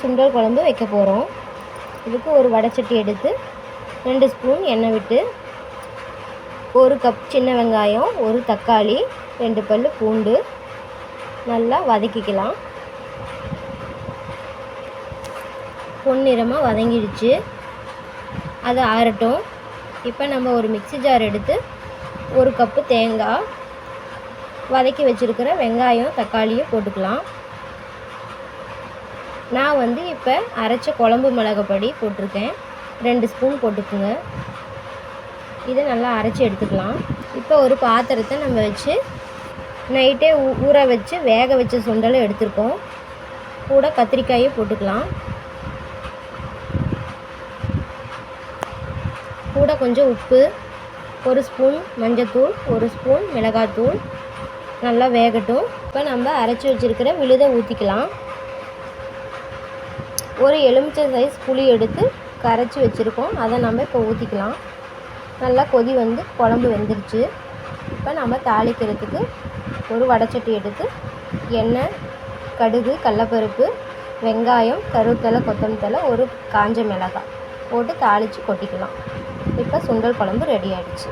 சுண்டல் குழம்பு வைக்க போகிறோம். இதுக்கு ஒரு வடைச்சட்டி எடுத்து ரெண்டு ஸ்பூன் எண்ணெய் விட்டு ஒரு கப் சின்ன வெங்காயம் ஒரு தக்காளி ரெண்டு பல் பூண்டு நல்லா வதக்கிக்கலாம். பொன்னிறமாக வதங்கிடுச்சு. அது ஆறட்டும். இப்போ நம்ம ஒரு மிக்ஸி ஜார் எடுத்து ஒரு கப்பு தேங்காய் வதக்கி வச்சுருக்கிற வெங்காயம் தக்காளியும் போட்டுக்கலாம். நான் வந்து இப்போ அரைச்ச குழம்பு மிளகுப்பொடி போட்டிருக்கேன். ரெண்டு ஸ்பூன் போட்டுக்குங்க. இதை நல்லா அரைச்சி எடுத்துக்கலாம். இப்போ ஒரு பாத்திரத்தை நம்ம வச்சு நைட்டே ஊ ஊற வச்சு வேக வச்ச சுண்டலை எடுத்துருக்கோம். கூட கத்திரிக்காயை போட்டுக்கலாம். கூட கொஞ்சம் உப்பு ஒரு ஸ்பூன் மஞ்சத்தூள் ஒரு ஸ்பூன் மிளகாத்தூள். நல்லா வேகட்டும். இப்போ நம்ம அரைச்சி வச்சுருக்கிற விழுதை ஊற்றிக்கலாம் ஒரு எலுமிச்சை சைஸ் புளி எடுத்து கரைச்சி வச்சுருக்கோம். அதை நம்ம இப்போ ஊற்றிக்கலாம் நல்லா கொதி வந்து குழம்பு வெந்துருச்சு. இப்போ நம்ம தாளிக்கிறதுக்கு ஒரு வடைச்சட்டி எடுத்து எண்ணெய் கடுகு கடலப்பருப்பு வெங்காயம் கருவேப்பிலை கொத்தமல்லி ஒரு காஞ்ச மிளகாய் போட்டு தாளித்து கொட்டிக்கலாம். இப்போ சுண்டல் குழம்பு ரெடி ஆகிடுச்சு